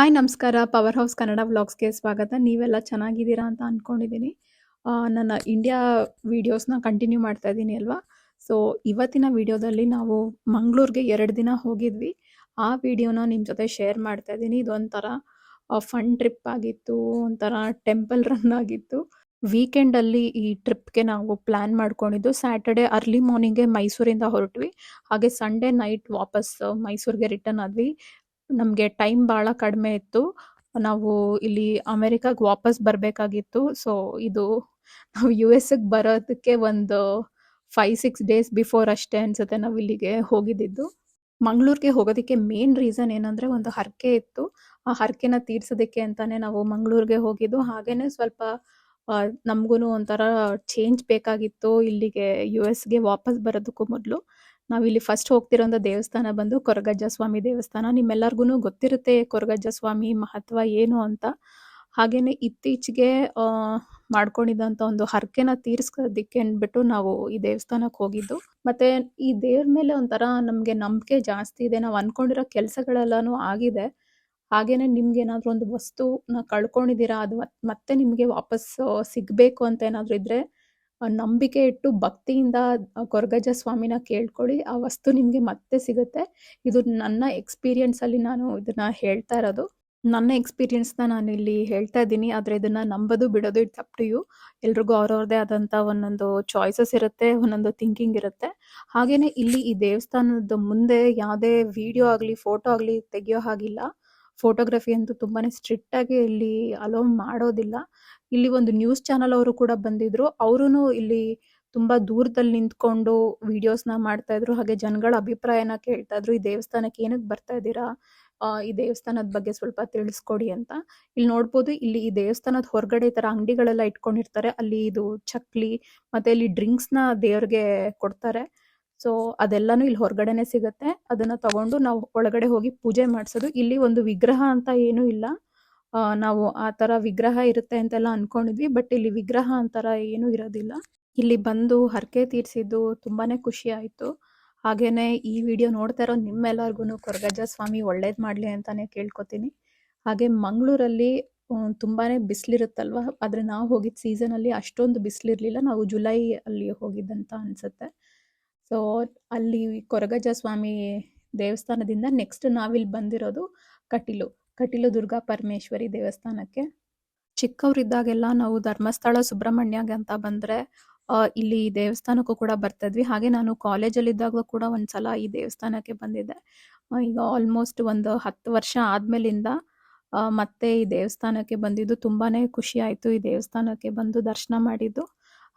Hi, ನಮಸ್ಕಾರ power house Kannada ವ್ಲಾಗ್ಸ್‌ಗೆ ಸ್ವಾಗತ. ನೀವೆಲ್ಲ ಚೆನ್ನಾಗಿದ್ದೀರಾ ಅಂತ ಅಂದ್ಕೊಂಡಿದ್ದೀನಿ ನನ್ನ ಇಂಡಿಯಾ ವೀಡಿಯೋಸ್ನ ಕಂಟಿನ್ಯೂ ಮಾಡ್ತಾ ಇದ್ದೀನಿ ಅಲ್ವಾ? ಸೊ ಇವತ್ತಿನ ವಿಡಿಯೋದಲ್ಲಿ ನಾವು ಮಂಗಳೂರಿಗೆ ಎರಡು ದಿನ ಹೋಗಿದ್ವಿ. ಆ ವಿಡಿಯೋನ ನಿಮ್ಮ ಜೊತೆ ಶೇರ್ ಮಾಡ್ತಾ ಇದ್ದೀನಿ. ಇದೊಂಥರ ಫನ್ ಟ್ರಿಪ್ ಆಗಿತ್ತು. ಒಂಥರ ಟೆಂಪಲ್ ರನ್ ಆಗಿತ್ತು. ವೀಕೆಂಡಲ್ಲಿ ಈ ಟ್ರಿಪ್‌ಗೆ ನಾವು ಪ್ಲಾನ್ ಮಾಡ್ಕೊಂಡಿದ್ದು. ಸ್ಯಾಟರ್ಡೆ ಅರ್ಲಿ ಮಾರ್ನಿಂಗೇ ಮೈಸೂರಿಂದ ಹೊರಟ್ವಿ. ಹಾಗೆ ಸಂಡೇ ನೈಟ್ ವಾಪಸ್ ಮೈಸೂರಿಗೆ ರಿಟರ್ನ್ ಆದ್ವಿ. ನಮಗೆ ಟೈಮ್ ಭಾಳ ಕಡಿಮೆ ಇತ್ತು. ನಾವು ಇಲ್ಲಿ ಅಮೇರಿಕಾಗೆ ವಾಪಸ್ ಬರಬೇಕಾಗಿತ್ತು. ಸೊ ಇದು ನಾವು ಯು.ಎಸ್‌ಗೆ ಬರೋದಕ್ಕೆ ಒಂದು 5, 6 ಡೇಸ್ ಬಿಫೋರ್ ಅಷ್ಟೇ ಅನ್ಸುತ್ತೆ ನಾವು ಇಲ್ಲಿಗೆ ಹೋಗಿದ್ದಿದ್ದು. ಮಂಗಳೂರಿಗೆ ಹೋಗೋದಕ್ಕೆ ಮೇನ್ ರೀಸನ್ ಏನಂದ್ರೆ ಒಂದು ಹರಕೆ ಇತ್ತು. ಆ ಹರಕೆನ ತೀರ್ಸೋದಕ್ಕೆ ಅಂತಾನೆ ನಾವು ಮಂಗಳೂರಿಗೆ ಹೋಗಿದ್ದು. ಹಾಗೇನೆ ಸ್ವಲ್ಪ ನಮಗೂ ಒಂಥರ ಚೇಂಜ್ ಬೇಕಾಗಿತ್ತು. ಇಲ್ಲಿಗೆ ಯು.ಎಸ್‌ಗೆ ವಾಪಸ್ ಬರೋದಕ್ಕೂ ಮೊದಲು. ನಾವಿಲ್ಲಿ ಫಸ್ಟ್ ಹೋಗ್ತಿರೋಂಥ ದೇವಸ್ಥಾನ ಬಂದು ಕೊರಗಜ್ಜ ಸ್ವಾಮಿ ದೇವಸ್ಥಾನ. ನಿಮ್ಮೆಲ್ಲರಿಗೂ ಗೊತ್ತಿರುತ್ತೆ ಕೊರಗಜ್ಜ ಸ್ವಾಮಿ ಮಹತ್ವ ಏನು ಅಂತ. ಹಾಗೇನೆ ಇತ್ತೀಚೆಗೆ ಮಾಡ್ಕೊಂಡಿದ್ದಂಥ ಒಂದು ಹರಕೆನ ತೀರ್ಸ್ಕೋದಿಕ್ಕೆ ಅಂದ್ಬಿಟ್ಟು ನಾವು ಈ ದೇವಸ್ಥಾನಕ್ಕೆ ಹೋಗಿದ್ದು. ಮತ್ತೆ ಈ ದೇವ್ರ ಮೇಲೆ ಒಂಥರ ನಮ್ಗೆ ನಂಬಿಕೆ ಜಾಸ್ತಿ ಇದೆ. ನಾವು ಅನ್ಕೊಂಡಿರೋ ಕೆಲಸಗಳೆಲ್ಲಾನು ಆಗಿದೆ. ಹಾಗೇನೆ ಏನಾದರೂ ಒಂದು ವಸ್ತುನ ಕಳ್ಕೊಂಡಿದ್ದೀರಾ ಅದು ಮತ್ತೆ ನಿಮ್ಗೆ ವಾಪಸ್ ಸಿಗಬೇಕು ಅಂತ ಏನಾದರೂ ಇದ್ರೆ ನಂಬಿಕೆ ಇಟ್ಟು ಭಕ್ತಿಯಿಂದ ಕೊರಗಜ ಸ್ವಾಮಿನ ಕೇಳ್ಕೊಳ್ಳಿ. ಆ ವಸ್ತು ನಿಮಗೆ ಮತ್ತೆ ಸಿಗುತ್ತೆ. ಇದು ನನ್ನ ಎಕ್ಸ್‌ಪೀರಿಯನ್ಸಲ್ಲಿ ನಾನು ಇದನ್ನ ಹೇಳ್ತಾ ಇರೋದು. ನನ್ನ ಎಕ್ಸ್ಪೀರಿಯೆನ್ಸ್ನ ನಾನು ಇಲ್ಲಿ ಹೇಳ್ತಾ ಇದ್ದೀನಿ. ಆದ್ರೆ ಇದನ್ನ ನಂಬೋದು ಬಿಡೋದು ಇಟ್ಸ್ ಅಪ್ ಟು ಯು. ಎಲ್ರಿಗೂ ಅವ್ರವ್ರದೇ ಆದಂಥ ಒಂದೊಂದು ಚಾಯ್ಸಸ್ ಇರುತ್ತೆ. ಒಂದೊಂದು ಥಿಂಕಿಂಗ್ ಇರುತ್ತೆ. ಹಾಗೆಯೇ ಇಲ್ಲಿ ಈ ದೇವಸ್ಥಾನದ ಮುಂದೆ ಯಾವುದೇ ವಿಡಿಯೋ ಆಗಲಿ ಫೋಟೋ ಆಗಲಿ ತೆಗೆಯೋ ಹಾಗಿಲ್ಲ. ಫೋಟೋಗ್ರಫಿ ಅಂತೂ ತುಂಬಾನೇ ಸ್ಟ್ರಿಕ್ಟ್ ಆಗಿ ಇಲ್ಲಿ ಅಲೋ ಮಾಡೋದಿಲ್ಲ. ಇಲ್ಲಿ ಒಂದು ನ್ಯೂಸ್ ಚಾನಲ್ ಅವರು ಕೂಡ ಬಂದಿದ್ರು. ಅವರು ಇಲ್ಲಿ ತುಂಬಾ ದೂರದಲ್ಲಿ ನಿಂತ್ಕೊಂಡು ವಿಡಿಯೋಸ್‌ನ ಮಾಡ್ತಾ ಇದ್ರು. ಹಾಗೆ ಜನಗಳ ಅಭಿಪ್ರಾಯನ ಕೇಳ್ತಾ ಇದ್ರು. ಈ ದೇವಸ್ಥಾನಕ್ಕೆ ಏನಕ್ಕೆ ಬರ್ತಾ ಇದ್ದೀರಾ? ಈ ದೇವಸ್ಥಾನದ ಬಗ್ಗೆ ಸ್ವಲ್ಪ ತಿಳಿಸ್ಕೊಡಿ ಅಂತ. ಇಲ್ಲಿ ನೋಡ್ಬೋದು, ಇಲ್ಲಿ ಈ ದೇವಸ್ಥಾನದ ಹೊರಗಡೆ ತರ ಅಂಗಡಿಗಳೆಲ್ಲ ಇಟ್ಕೊಂಡಿರ್ತಾರೆ. ಅಲ್ಲಿ ಇದು ಚಕ್ಲಿ, ಮತ್ತೆ ಇಲ್ಲಿ ಡ್ರಿಂಕ್ಸ್‌ನ ದೇವ್ರಿಗೆ ಕೊಡ್ತಾರೆ. ಸೊ ಅದೆಲ್ಲಾನು ಇಲ್ಲಿ ಹೊರಗಡೆನೆ ಸಿಗುತ್ತೆ. ಅದನ್ನ ತಗೊಂಡು ನಾವು ಒಳಗಡೆ ಹೋಗಿ ಪೂಜೆ ಮಾಡಿಸೋದು ಇಲ್ಲಿ ಒಂದು ವಿಗ್ರಹ ಅಂತ ಏನೂ ಇಲ್ಲ. ನಾವು ಆ ತರ ವಿಗ್ರಹ ಇರುತ್ತೆ ಅಂತೆಲ್ಲ ಅನ್ಕೊಂಡಿದ್ವಿ. ಬಟ್ ಇಲ್ಲಿ ವಿಗ್ರಹ ಅಂತರ ಏನು ಇರೋದಿಲ್ಲ. ಇಲ್ಲಿ ಬಂದು ಹರಕೆ ತೀರಿಸಿದ್ದು ತುಂಬಾನೇ ಖುಷಿ ಆಯ್ತು. ಹಾಗೇನೆ ಈ ವಿಡಿಯೋ ನೋಡ್ತಾ ಇರೋ ನಿಮ್ಮೆಲ್ಲರಿಗೂ ಕೊರಗಜ್ಜ ಸ್ವಾಮಿ ಒಳ್ಳೇದ್ ಮಾಡ್ಲಿ ಅಂತಾನೆ ಕೇಳ್ಕೊತೀನಿ. ಹಾಗೆ ಮಂಗಳೂರಲ್ಲಿ ತುಂಬಾನೇ ಬಿಸಿಲಿರುತ್ತಲ್ವಾ? ಆದ್ರೆ ನಾವು ಹೋಗಿದ್ದ ಸೀಸನಲ್ಲಿ ಅಷ್ಟೊಂದು ಬಿಸಿಲಿರ್ಲಿಲ್ಲ. ನಾವು ಜುಲೈ ಅಲ್ಲಿ ಹೋಗಿದ್ದಂತ ಅನ್ಸುತ್ತೆ. ಸೊ ಅಲ್ಲಿ ಕೊರಗಜ ಸ್ವಾಮಿ ದೇವಸ್ಥಾನದಿಂದ ನೆಕ್ಸ್ಟ್ ನಾವಿಲ್ಲಿ ಬಂದಿರೋದು ಕಟೀಲು. ಕಟೀಲು ದುರ್ಗಾ ಪರಮೇಶ್ವರಿ ದೇವಸ್ಥಾನಕ್ಕೆ. ಚಿಕ್ಕವರಿದ್ದಾಗೆಲ್ಲ ನಾವು ಧರ್ಮಸ್ಥಳ ಸುಬ್ರಹ್ಮಣ್ಯಗೆ ಅಂತ ಬಂದ್ರೆ ಇಲ್ಲಿ ದೇವಸ್ಥಾನಕ್ಕೂ ಕೂಡ ಬರ್ತಾ ಇದ್ವಿ. ಹಾಗೆ ನಾನು ಕಾಲೇಜಲ್ಲಿದ್ದಾಗಲೂ ಕೂಡ ಒಂದ್ಸಲ ಈ ದೇವಸ್ಥಾನಕ್ಕೆ ಬಂದಿದ್ದೆ. ಈಗ ಆಲ್ಮೋಸ್ಟ್ ಒಂದು 10 ವರ್ಷ ಆದ್ಮೇಲಿಂದ ಮತ್ತೆ ಈ ದೇವಸ್ಥಾನಕ್ಕೆ ಬಂದಿದ್ದು ತುಂಬಾನೇ ಖುಷಿ ಆಯಿತು ಈ ದೇವಸ್ಥಾನಕ್ಕೆ ಬಂದು ದರ್ಶನ ಮಾಡಿದ್ದು.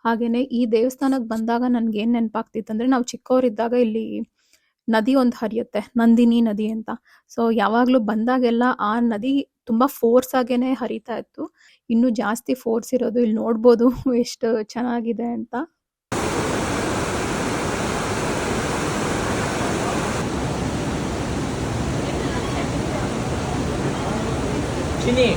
ಹಾಗೇನೆ ಈ ದೇವಸ್ಥಾನಕ್ಕೆ ಬಂದಾಗ ನನ್ಗೇನ್ ನೆನಪಾಗ್ತಿತ್ತಂದ್ರೆ ನಾವು ಚಿಕ್ಕವರಿದ್ದಾಗ ಇಲ್ಲಿ ನದಿ ಒಂದು ಹರಿಯುತ್ತೆ. ನಂದಿನಿ ನದಿ ಅಂತ. ಸೊ ಯಾವಾಗ್ಲೂ ಬಂದಾಗೆಲ್ಲ ಆ ನದಿ ತುಂಬಾ ಫೋರ್ಸ್ ಆಗೇನೆ ಹರಿತಾ ಇತ್ತು. ಇನ್ನು ಜಾಸ್ತಿ ಫೋರ್ಸ್ ಇರೋದು ಇಲ್ಲಿ ನೋಡ್ಬೋದು ಎಷ್ಟು ಚೆನ್ನಾಗಿದೆ ಅಂತ. ಚಿನ್ನಿ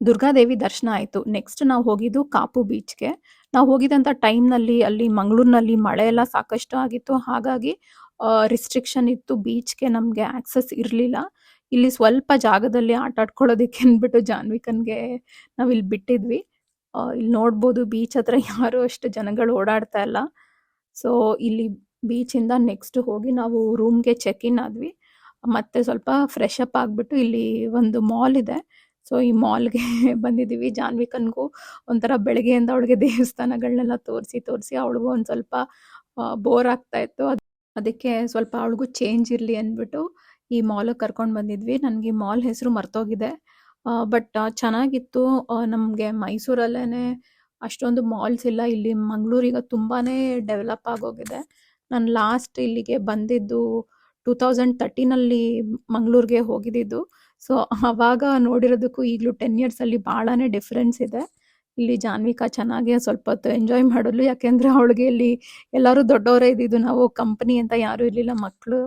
ದುರ್ಗಾದೇವಿ ದರ್ಶನ ಆಯ್ತು. ನೆಕ್ಸ್ಟ್ ನಾವು ಹೋಗಿದ್ದು ಕಾಪು ಬೀಚ್‌ಗೆ. ನಾವು ಹೋಗಿದ್ದಂಥ ಟೈಮ್‌ನಲ್ಲಿ ಅಲ್ಲಿ ಮಂಗಳೂರಿನಲ್ಲಿ ಮಳೆ ಎಲ್ಲ ಸಾಕಷ್ಟು ಆಗಿತ್ತು. ಹಾಗಾಗಿ ರಿಸ್ಟ್ರಿಕ್ಷನ್ ಇತ್ತು. ಬೀಚ್‌ಗೆ ನಮಗೆ ಆಕ್ಸೆಸ್ ಇರ್ಲಿಲ್ಲ. ಇಲ್ಲಿ ಸ್ವಲ್ಪ ಜಾಗದಲ್ಲಿ ಆಟ ಆಡ್ಕೊಳ್ಳೋದಕ್ಕೆ ಅಂದ್ಬಿಟ್ಟು ಜಾನ್ವಿಕನ್ಗೆ ಇಲ್ಲಿ ಬಿಟ್ಟಿದ್ವಿ. ಇಲ್ಲಿ ನೋಡ್ಬೋದು ಬೀಚ್ ಹತ್ರ ಯಾರು ಅಷ್ಟು ಜನಗಳು ಓಡಾಡ್ತಾ ಇಲ್ಲ. ಸೊ ಇಲ್ಲಿ ಬೀಚಿಂದ ನೆಕ್ಸ್ಟ್ ಹೋಗಿ ನಾವು ರೂಮ್‌ಗೆ ಚೆಕ್ ಇನ್ ಆದ್ವಿ. ಮತ್ತೆ ಸ್ವಲ್ಪ ಫ್ರೆಶ್ ಅಪ್ ಆಗ್ಬಿಟ್ಟು ಇಲ್ಲಿ ಒಂದು ಮಾಲ್ ಇದೆ. ಸೊ ಈ ಮಾಲ್‌ಗೆ ಬಂದಿದ್ದೀವಿ. ಜಾನ್ವಿಕನ್ಗೂ ಒಂಥರ ಬೆಳಗ್ಗೆಯಿಂದ ಅವಳಿಗೆ ದೇವಸ್ಥಾನಗಳನ್ನೆಲ್ಲ ತೋರಿಸಿ, ತೋರಿಸಿ ಅವಳಿಗೂ ಒಂದು ಸ್ವಲ್ಪ ಬೋರ್ ಆಗ್ತಾ ಇತ್ತು. ಅದ್ ಅದಕ್ಕೆ ಸ್ವಲ್ಪ ಅವಳಿಗೂ ಚೇಂಜ್ ಇರ್ಲಿ ಅಂದ್ಬಿಟ್ಟು ಈ ಮಾಲ್ ಕರ್ಕೊಂಡು ಬಂದಿದ್ವಿ. ನನಗೆ ಈ ಮಾಲ್ ಹೆಸರು ಮರ್ತೋಗಿದೆ. ಬಟ್ ಚೆನ್ನಾಗಿತ್ತು. ನಮಗೆ ಮೈಸೂರಲ್ಲೇನೆ ಅಷ್ಟೊಂದು ಮಾಲ್ಸ್ ಇಲ್ಲ. ಇಲ್ಲಿ ಮಂಗಳೂರಿಗ ತುಂಬಾನೇ ಡೆವಲಪ್ ಆಗೋಗಿದೆ. ನಾನು ಲಾಸ್ಟ್ ಇಲ್ಲಿಗೆ ಬಂದಿದ್ದು ಟೂ ತೌಸಂಡ್ ತರ್ಟೀನಲ್ಲಿ ಮಂಗಳೂರಿಗೆ ಹೋಗಿದ್ದಿದ್ದು. ಸೊ ಅವಾಗ ನೋಡಿರೋದಕ್ಕೂ ಈಗಲೂ 10 ಇಯರ್ಸಲ್ಲಿ ಭಾಳಾನೇ ಡಿಫರೆನ್ಸ್ ಇದೆ. ಇಲ್ಲಿ ಜಾನ್ವಿಕಾ ಚೆನ್ನಾಗಿ ಸ್ವಲ್ಪ ಹೊತ್ತು ಎಂಜಾಯ್ ಮಾಡಲು ಯಾಕೆಂದ್ರೆ ಅವಳಿಗೆ ಇಲ್ಲಿ ಎಲ್ಲರೂ ದೊಡ್ಡವರೇ ಇದ್ದಿದ್ದು. ನಾವು ಕಂಪನಿ ಅಂತ ಯಾರೂ ಇರಲಿಲ್ಲ ಮಕ್ಕಳು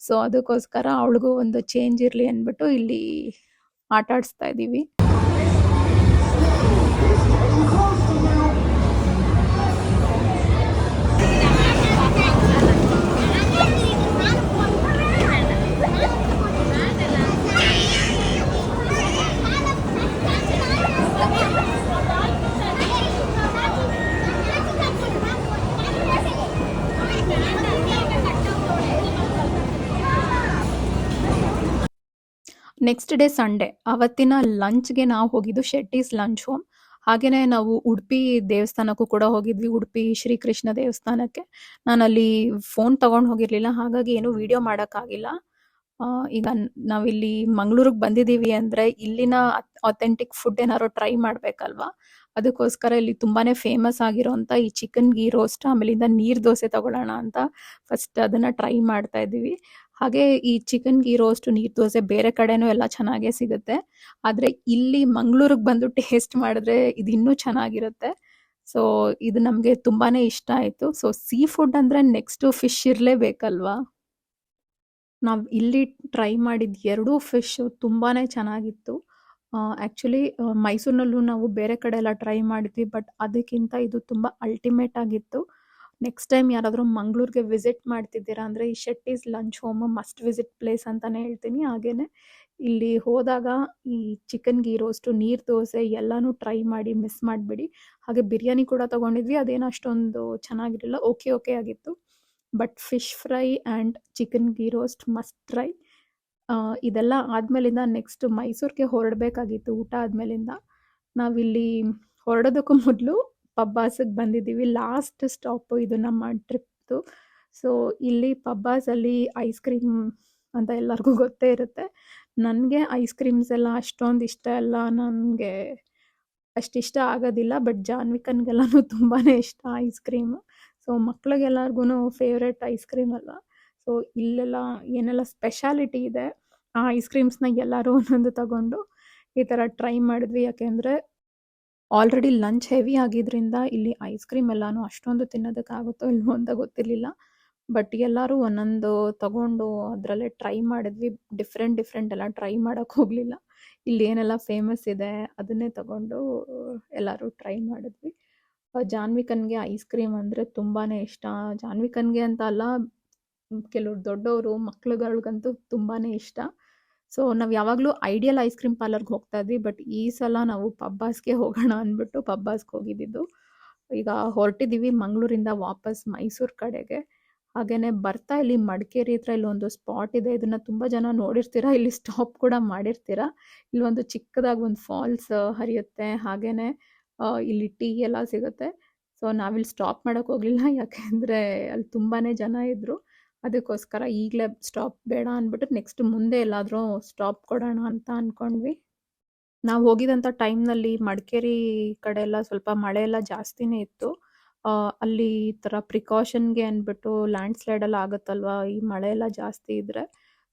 ಸೊ ಅದಕ್ಕೋಸ್ಕರ ಅವಳಿಗೂ ಒಂದು ಚೇಂಜ್ ಇರ್ಲಿ ಅಂದ್ಬಿಟ್ಟು ಇಲ್ಲಿ ಆಟ ಆಡಿಸ್ತಾ ಇದ್ದೀವಿ. ನೆಕ್ಸ್ಟ್ ಡೇ ಸಂಡೇ ಅವತ್ತಿನ ಲಂಚ್‌ಗೆ ನಾವು ಹೋಗಿದ್ದು ಶೆಟ್ಟೀಸ್ ಲಂಚ್ ಹೋಮ್. ಹಾಗೇನೇ ನಾವು ಉಡುಪಿ ದೇವಸ್ಥಾನಕ್ಕೂ ಕೂಡ ಹೋಗಿದ್ವಿ. ಉಡುಪಿ ಶ್ರೀಕೃಷ್ಣ ದೇವಸ್ಥಾನಕ್ಕೆ. ನಾನಲ್ಲಿ ಫೋನ್ ತಗೊಂಡು ಹೋಗಿರ್ಲಿಲ್ಲ. ಹಾಗಾಗಿ ಏನು ವಿಡಿಯೋ ಮಾಡೋಕ್ಕಾಗಿಲ್ಲ ಈಗ ನಾವಿಲ್ಲಿ ಮಂಗಳೂರಿಗೆ ಬಂದಿದ್ದೀವಿ ಅಂದ್ರೆ ಇಲ್ಲಿನ ಅಥೆಂಟಿಕ್ ಫುಡ್ ಏನಾದ್ರು ಟ್ರೈ ಮಾಡ್ಬೇಕಲ್ವಾ? ಅದಕ್ಕೋಸ್ಕರ ಇಲ್ಲಿ ತುಂಬಾನೇ ಫೇಮಸ್ ಆಗಿರೋಂಥ ಈ ಚಿಕನ್ ಗೀ ರೋಸ್ಟ್ ಆಮೇಲಿಂದ ನೀರ್ ದೋಸೆ ತಗೊಳ್ಳೋಣ ಅಂತ ಫಸ್ಟ್ ಅದನ್ನ ಟ್ರೈ ಮಾಡ್ತಾ ಇದ್ದೀವಿ. ಹಾಗೆ ಈ ಚಿಕನ್ ಗೀ ರೋಸ್ಟ್, ನೀರ್ ದೋಸೆ ಬೇರೆ ಕಡೆನೂ ಎಲ್ಲ ಚೆನ್ನಾಗೇ ಸಿಗುತ್ತೆ. ಆದ್ರೆ ಇಲ್ಲಿ ಮಂಗಳೂರಿಗೆ ಬಂದು ಟೇಸ್ಟ್ ಮಾಡಿದ್ರೆ ಇದು ಇನ್ನೂ ಚೆನ್ನಾಗಿರುತ್ತೆ. ಸೊ ಇದು ನಮಗೆ ತುಂಬಾನೇ ಇಷ್ಟ ಆಯ್ತು. ಸೊ ಸೀ ಫುಡ್ ಅಂದ್ರೆ ನೆಕ್ಸ್ಟ್ ಫಿಶ್ ಇರ್ಲೇಬೇಕಲ್ವಾ? ನಾವ್ ಇಲ್ಲಿ ಟ್ರೈ ಮಾಡಿದ ಎರಡೂ ಫಿಶ್ ತುಂಬಾನೇ ಚೆನ್ನಾಗಿತ್ತು. ಆಕ್ಚುಲಿ ಮೈಸೂರಿನಲ್ಲೂ ನಾವು ಬೇರೆ ಕಡೆ ಎಲ್ಲ ಟ್ರೈ ಮಾಡಿದ್ವಿ. ಬಟ್ ಅದಕ್ಕಿಂತ ಇದು ತುಂಬಾ ಅಲ್ಟಿಮೇಟ್ ಆಗಿತ್ತು. ನೆಕ್ಸ್ಟ್ ಟೈಮ್ ಯಾರಾದರೂ ಮಂಗಳೂರಿಗೆ ವಿಸಿಟ್ ಮಾಡ್ತಿದ್ದೀರಾ ಅಂದ್ರೆ ಈ Shetty's lunch home must visit place ಅಂತಾನೆ ಹೇಳ್ತೀನಿ. ಹಾಗೇನೆ ಇಲ್ಲಿ ಹೋದಾಗ ಈ ಚಿಕನ್ ಗೀ ರೋಸ್ಟು ನೀರ್ ದೋಸೆ ಎಲ್ಲಾನು ಟ್ರೈ ಮಾಡಿ ಮಿಸ್ ಮಾಡ್ಬೇಡಿ. ಹಾಗೆ ಬಿರಿಯಾನಿ ಕೂಡ ತಗೊಂಡಿದ್ವಿ. ಅದೇನು ಅಷ್ಟೊಂದು ಚೆನ್ನಾಗಿರಲಿಲ್ಲ ಓಕೆ ಓಕೆ ಆಗಿತ್ತು. But fish fry and chicken ghee roast must try. ಇದೆಲ್ಲ ಆದಮೇಲಿಂದ ನೆಕ್ಸ್ಟ್ ಮೈಸೂರಿಗೆ ಹೊರಡಬೇಕಾಗಿತ್ತು ಊಟ ಆದಮೇಲಿಂದ ನಾವಿಲ್ಲಿ ಹೊರಡೋದಕ್ಕೂ ಮೊದ್ಲು ಪಬ್ಬಾಸ್‌ಗೆ ಬಂದಿದ್ದೀವಿ. ಲಾಸ್ಟ್ ಸ್ಟಾಪ್ ಇದು ನಮ್ಮ ಟ್ರಿಪ್‌ದು. ಸೊ ಇಲ್ಲಿ ಪಬ್ಬಾಸಲ್ಲಿ ಐಸ್ ಕ್ರೀಮ್ ಅಂತ ಎಲ್ಲರಿಗೂ ಗೊತ್ತೇ ಇರುತ್ತೆ. ನನಗೆ ಐಸ್ ಕ್ರೀಮ್ಸ್ ಎಲ್ಲ ಅಷ್ಟೊಂದು ಇಷ್ಟ ಎಲ್ಲ ನನಗೆ ಅಷ್ಟಿಷ್ಟ ಆಗೋದಿಲ್ಲ. ಬಟ್ ಜಾನ್ವಿಕನ್ಗೆಲ್ಲೂ ತುಂಬಾನೇ ಇಷ್ಟ ಐಸ್ ಕ್ರೀಮು. ಸೊ ಮಕ್ಳಿಗೆಲ್ಲರಿಗೂ ಫೇವ್ರೆಟ್ ಐಸ್ ಕ್ರೀಮ್ ಅಲ್ವಾ? ಸೊ ಇಲ್ಲೆಲ್ಲ ಏನೆಲ್ಲ ಸ್ಪೆಷಾಲಿಟಿ ಇದೆ, ಆ ಐಸ್ ಕ್ರೀಮ್ಸ್‌ನ ಎಲ್ಲರೂ ಒಂದೊಂದು ತಗೊಂಡು ಈ ತರ ಟ್ರೈ ಮಾಡಿದ್ವಿ. ಯಾಕೆಂದ್ರೆ ಆಲ್ರೆಡಿ ಲಂಚ್ ಹೆವಿ ಆಗಿದ್ರಿಂದ ಇಲ್ಲಿ ಐಸ್ ಕ್ರೀಮ್ ಎಲ್ಲಾನು ಅಷ್ಟೊಂದು ತಿನ್ನೋದಕ್ಕಾಗುತ್ತೋ ಇಲ್ವೋ ಅಂತ ಗೊತ್ತಿರಲಿಲ್ಲ ಬಟ್ ಎಲ್ಲರೂ ಒಂದೊಂದು ತಗೊಂಡು ಅದರಲ್ಲೇ ಟ್ರೈ ಮಾಡಿದ್ವಿ. ಡಿಫ್ರೆಂಟ್ ಡಿಫ್ರೆಂಟ್ ಎಲ್ಲ ಟ್ರೈ ಮಾಡೋಕ್ಕೆ ಹೋಗಲಿಲ್ಲ ಇಲ್ಲಿ ಏನೆಲ್ಲ ಫೇಮಸ್ ಇದೆ ಅದನ್ನೇ ತಗೊಂಡು ಎಲ್ಲರೂ ಟ್ರೈ ಮಾಡಿದ್ವಿ. ಜಾನ್ವಿಕನ್ಗೆ ಐಸ್ ಕ್ರೀಮ್ ಅಂದ್ರೆ ತುಂಬಾನೇ ಇಷ್ಟ. ಜಾನ್ವಿಕನ್ಗೆ ಅಂತ ಅಲ್ಲ, ಕೆಲವ್ರು ದೊಡ್ಡವರು, ಮಕ್ಳುಗಳಿಗಂತೂ ತುಂಬಾನೇ ಇಷ್ಟ. ಸೊ ನಾವು ಯಾವಾಗಲೂ ಐಡಿಯಲ್ ಐಸ್ ಕ್ರೀಮ್ ಪಾರ್ಲರ್‌ಗೆ ಹೋಗ್ತಾ ಇದ್ವಿ. ಬಟ್ ಈ ಸಲ ನಾವು ಪಬ್ಬಾಸ್‌ಗೆ ಹೋಗೋಣ ಅಂದ್ಬಿಟ್ಟು ಪಬ್ಬಾಸ್‌ಗೆ ಹೋಗಿದ್ದಿದ್ದು. ಈಗ ಹೊರಟಿದ್ದೀವಿ ಮಂಗಳೂರಿಂದ ವಾಪಸ್ ಮೈಸೂರ್ ಕಡೆಗೆ. ಹಾಗೇನೆ ಬರ್ತಾ ಇಲ್ಲಿ ಮಡಿಕೇರಿ ಹತ್ರ ಇಲ್ಲೊಂದು ಸ್ಪಾಟ್ ಇದೆ. ಇದನ್ನ ತುಂಬಾ ಜನ ನೋಡಿರ್ತೀರಾ. ಇಲ್ಲಿ ಸ್ಟಾಪ್ ಕೂಡ ಮಾಡಿರ್ತೀರಾ. ಒಂದು ಚಿಕ್ಕದಾಗಿ ಒಂದು ಫಾಲ್ಸ್ ಹರಿಯುತ್ತೆ. ಹಾಗೇನೆ ಇಲ್ಲಿ ಟೀ ಎಲ್ಲ ಸಿಗುತ್ತೆ. ಸೊ ನಾವಿಲ್ಲಿ ಸ್ಟಾಪ್ ಮಾಡಕ್ ಹೋಗ್ಲಿಲ್ಲ. ಯಾಕೆಂದ್ರೆ ಅಲ್ಲಿ ತುಂಬಾನೇ ಜನ ಇದ್ರು. ಅದಕ್ಕೋಸ್ಕರ ಈಗಲೇ ಸ್ಟಾಪ್ ಬೇಡ ಅಂದ್ಬಿಟ್ಟು ನೆಕ್ಸ್ಟ್ ಮುಂದೆ ಎಲ್ಲಾದರೂ ಸ್ಟಾಪ್ ಕೊಡೋಣ ಅಂತ ಅನ್ಕೊಂಡ್ವಿ. ನಾವು ಹೋಗಿದಂಥ ಟೈಮ್‌ನಲ್ಲಿ ಮಡಿಕೇರಿ ಕಡೆ ಎಲ್ಲ ಸ್ವಲ್ಪ ಮಳೆ ಎಲ್ಲ ಜಾಸ್ತಿನೇ ಇತ್ತು. ಅಲ್ಲಿ ಈ ಥರ ಪ್ರಿಕಾಷನ್‌ಗೆ ಅಂದ್ಬಿಟ್ಟು ಲ್ಯಾಂಡ್ ಸ್ಲೈಡ್ ಎಲ್ಲ ಆಗುತ್ತಲ್ವಾ? ಈ ಮಳೆ ಎಲ್ಲ ಜಾಸ್ತಿ ಇದ್ರೆ.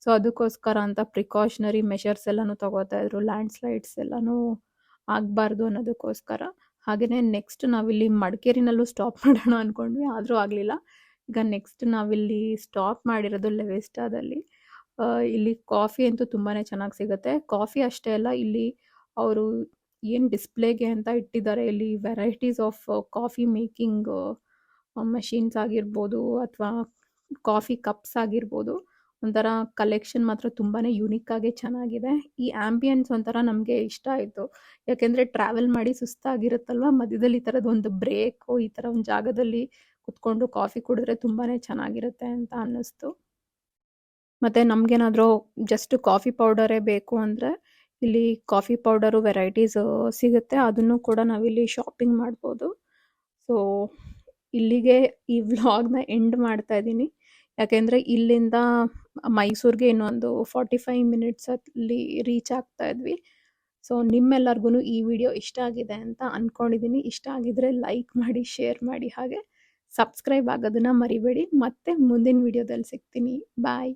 ಸೊ ಅದಕ್ಕೋಸ್ಕರ ಅಂತ ಪ್ರಿಕಾಷನರಿ ಮೆಷರ್ಸ್ ಎಲ್ಲಾನು ತಗೋತಾ ಇದ್ರು. ಲ್ಯಾಂಡ್ ಸ್ಲೈಡ್ಸ್ ಎಲ್ಲಾನು ಆಗಬಾರ್ದು ಅನ್ನೋದಕ್ಕೋಸ್ಕರ. ಹಾಗೆಯೇ ನೆಕ್ಸ್ಟ್ ನಾವಿಲ್ಲಿ ಮಡಿಕೇರಿನಲ್ಲೂ ಸ್ಟಾಪ್ ಮಾಡೋಣ ಅಂದ್ಕೊಂಡ್ವಿ ಆದ್ರೂ ಆಗ್ಲಿಲ್ಲ. ಈಗ ನೆಕ್ಸ್ಟ್ ನಾವಿಲ್ಲಿ ಸ್ಟಾಪ್ ಮಾಡಿರೋದು ಲೆವೆಸ್ಟಾದಲ್ಲಿ ಇಲ್ಲಿ ಕಾಫಿ ಅಂತೂ ತುಂಬಾನೇ ಚೆನ್ನಾಗಿ ಸಿಗುತ್ತೆ. ಕಾಫಿ ಅಷ್ಟೇ ಅಲ್ಲ, ಇಲ್ಲಿ ಅವರು ಏನ್ ಡಿಸ್ಪ್ಲೇಗೆ ಅಂತ ಇಟ್ಟಿದ್ದಾರೆ, ಇಲ್ಲಿ varieties of coffee making machines ಆಗಿರ್ಬೋದು ಅಥವಾ ಕಾಫಿ ಕಪ್ಸ್ ಆಗಿರ್ಬೋದು. ಒಂಥರ ಕಲೆಕ್ಷನ್ ಮಾತ್ರ ಯುನಿಕ್ ಆಗಿ ಚೆನ್ನಾಗಿದೆ. ಈ ಆ್ಯಂಬಿಯನ್ಸ್ ಒಂಥರ ನಮಗೆ ಇಷ್ಟ ಆಯಿತು ಯಾಕೆಂದರೆ ಟ್ರಾವೆಲ್ ಮಾಡಿ ಸುಸ್ತಾಗಿರುತ್ತಲ್ವಾ? ಮಧ್ಯದಲ್ಲಿ ಈ ತರದೊಂದು ಬ್ರೇಕು ಈ ತರ ಒಂದು ಜಾಗದಲ್ಲಿ ಕುತ್ಕೊಂಡು ಕಾಫಿ ಕುಡಿದ್ರೆ ತುಂಬಾನೇ ಚೆನ್ನಾಗಿರುತ್ತೆ ಅಂತ ಅನ್ನಿಸ್ತು. ಮತ್ತೆ ನಮಗೇನಾದರೂ ಜಸ್ಟ್ ಕಾಫಿ ಪೌಡರೇ ಬೇಕು ಅಂದ್ರೆ ಇಲ್ಲಿ ಕಾಫಿ ಪೌಡರು ವೆರೈಟೀಸ್ ಸಿಗುತ್ತೆ. ಅದನ್ನು ಕೂಡ ನಾವಿಲ್ಲಿ ಶಾಪಿಂಗ್ ಮಾಡ್ಬೋದು. ಸೊ ಇಲ್ಲಿಗೆ ಈ ವ್ಲಾಗ್‌ನ ಎಂಡ್ ಮಾಡ್ತಾ ಇದ್ದೀನಿ ಯಾಕೆಂದರೆ ಇಲ್ಲಿಂದ ಮೈಸೂರಿಗೆ ಇನ್ನೊಂದು 45 ಮಿನಿಟ್ಸ್ ಅಲ್ಲಿ ರೀಚ್ ಆಗ್ತಾ ಇದ್ವಿ. ಸೊ ನಿಮ್ಮೆಲ್ಲರಿಗೂ ಈ ವಿಡಿಯೋ ಇಷ್ಟ ಆಗಿದೆ ಅಂತ ಅಂದ್ಕೊಂಡಿದ್ದೀನಿ ಇಷ್ಟ ಆಗಿದ್ರೆ ಲೈಕ್ ಮಾಡಿ, ಶೇರ್ ಮಾಡಿ ಹಾಗೆ ಸಬ್ಸ್ಕ್ರೈಬ್ ಆಗೋದನ್ನ ಮರಿಬೇಡಿ. ಮತ್ತೆ ಮುಂದಿನ ವಿಡಿಯೋದಲ್ಲಿ ಸಿಗ್ತೀನಿ. ಬಾಯ್.